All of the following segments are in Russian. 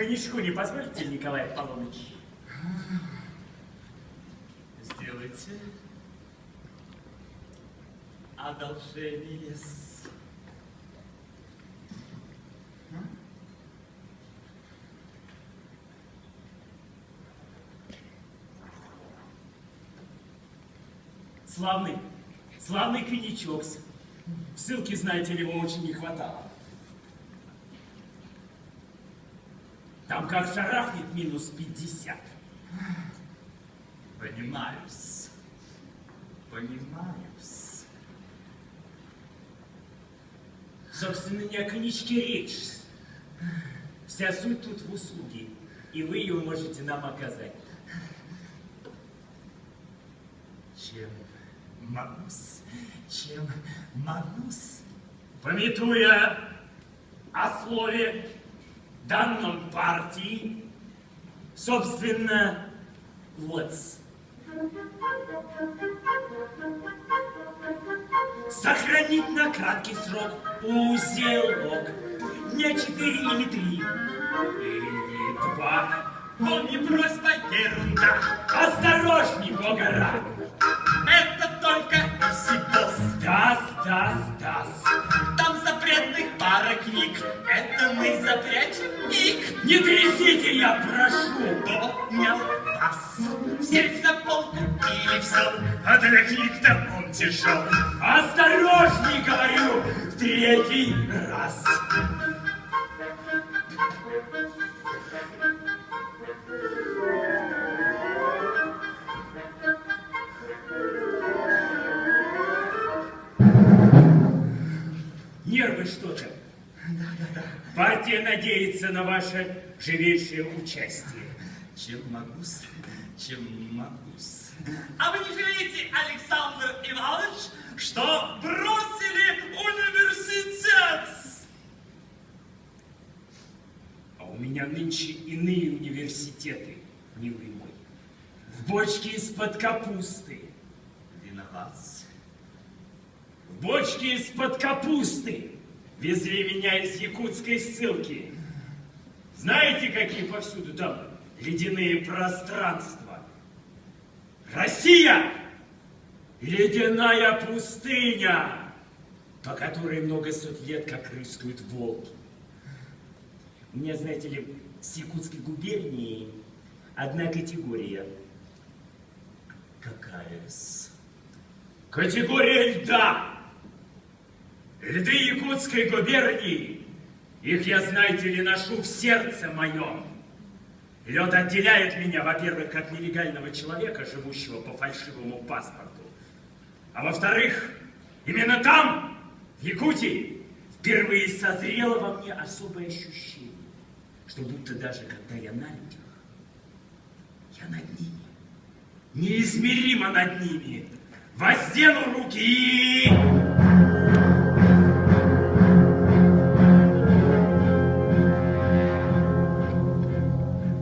Коньячку не позволите, Николай Аполлоныч? Сделайте одолжение. Славный, славный коньячок. В ссылке, знаете ли, его очень не хватало. Там как шарахнет минус 50. Понимаюсь. Понимаюсь. Собственно, не о коньячке речь. Вся суть тут в услуге, и вы ее можете нам оказать. Чем могусь, чем могусь. Пометуя о слове данном партии, собственно, вот. Сохранить на краткий срок узелок. Не четыре или три, или два. Он не просьба ерунда. Осторожней, Бога ради. Это только всего. Стас, Стас, Стас. Мы запрячем ник. Не трясите, я прошу. Понял вас. Взять на полку или все. А для книг-то он тяжел. Осторожней, говорю, в третий раз. Партия надеется на ваше живейшее участие. Чем могусь, чем могусь. А вы не жалеете, Александр Иванович, что бросили университет? А у меня нынче иные университеты, милый мой. В бочке из-под капусты. Виноват. В бочке из-под капусты везли меня из якутской ссылки. Знаете, какие повсюду там ледяные пространства? Россия! Ледяная пустыня, по которой много сот лет как рыскают волки. Меня, знаете ли, с Якутской губернии одна категория. Какая-с? Категория льда. Льды Якутской губернии, их я, знаете ли, ношу в сердце моем. Лед отделяет меня, во-первых, как нелегального человека, живущего по фальшивому паспорту. А во-вторых, именно там, в Якутии, впервые созрело во мне особое ощущение, что будто даже когда я на людях, я над ними, неизмеримо над ними, воздену руки и...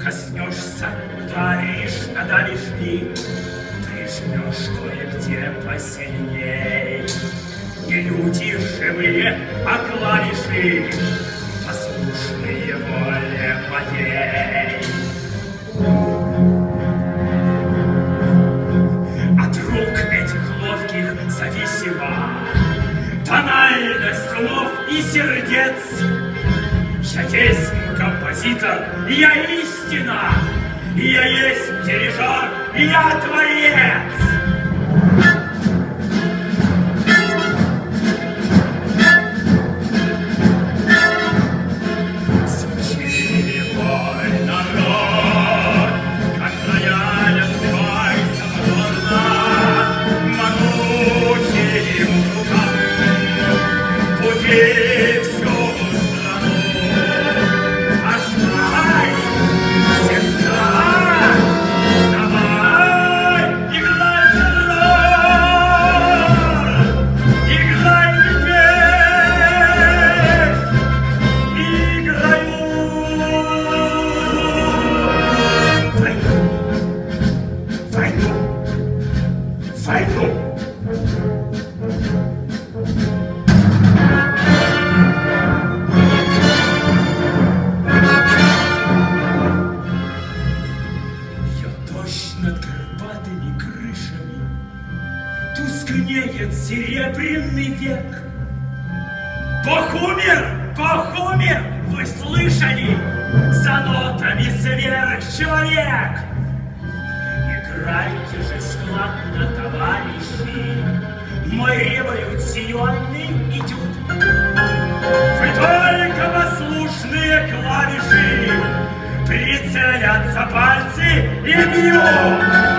Коснешься, ударишь, надавишь и прижмешь кое-где посильней. Не люди живые, а клавиши, послушные воле моей. От рук этих ловких зависима тональность слов и сердец. Я есть композитор, я истина, я есть дирижер, я творец. Серебряный век. Бог умер! Бог умер! Вы слышали? За нотами сверхчеловек! Играйте же складно, товарищи, мой революционный этюд. Вы только послушные клавиши, прицелятся пальцы и бьют.